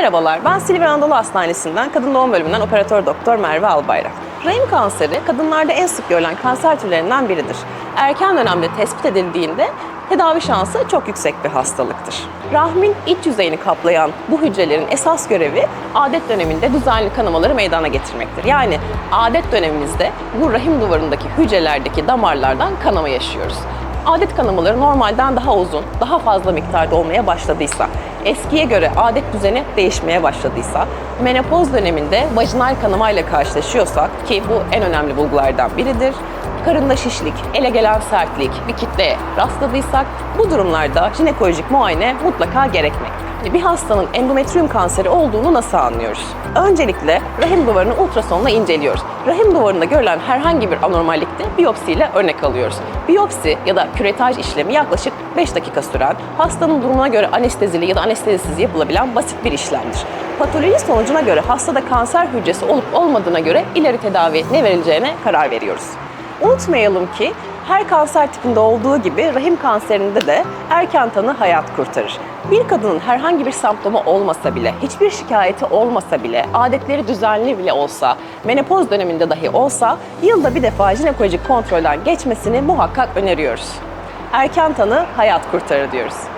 Merhabalar, ben Silivri Anadolu Hastanesi'nden Kadın Doğum Bölümünden operatör doktor Merve Albayrak. Rahim kanseri kadınlarda en sık görülen kanser türlerinden biridir. Erken dönemde tespit edildiğinde tedavi şansı çok yüksek bir hastalıktır. Rahmin iç yüzeyini kaplayan bu hücrelerin esas görevi adet döneminde düzenli kanamaları meydana getirmektir. Yani adet dönemimizde bu rahim duvarındaki hücrelerdeki damarlardan kanama yaşıyoruz. Adet kanamaları normalden daha uzun, daha fazla miktarda olmaya başladıysa, eskiye göre adet düzeni değişmeye başladıysa, menopoz döneminde vajinal kanamayla karşılaşıyorsak ki bu en önemli bulgulardan biridir, karında şişlik, ele gelen sertlik, bir kitleye rastladıysak bu durumlarda jinekolojik muayene mutlaka gerekmektedir. Bir hastanın endometrium kanseri olduğunu nasıl anlıyoruz? Öncelikle rahim duvarını ultrasonla inceliyoruz. Rahim duvarında görülen herhangi bir anormallikte biyopsiyle örnek alıyoruz. Biyopsi ya da küretaj işlemi yaklaşık 5 dakika süren, hastanın durumuna göre anestezili ya da anestezisiz yapılabilen basit bir işlemdir. Patoloji sonucuna göre hastada kanser hücresi olup olmadığına göre ileri tedavi ne verileceğine karar veriyoruz. Unutmayalım ki her kanser tipinde olduğu gibi rahim kanserinde de erken tanı hayat kurtarır. Bir kadının herhangi bir semptomu olmasa bile, hiçbir şikayeti olmasa bile, adetleri düzenli bile olsa, menopoz döneminde dahi olsa yılda bir defa jinekolojik kontrolden geçmesini muhakkak öneriyoruz. Erken tanı hayat kurtarır diyoruz.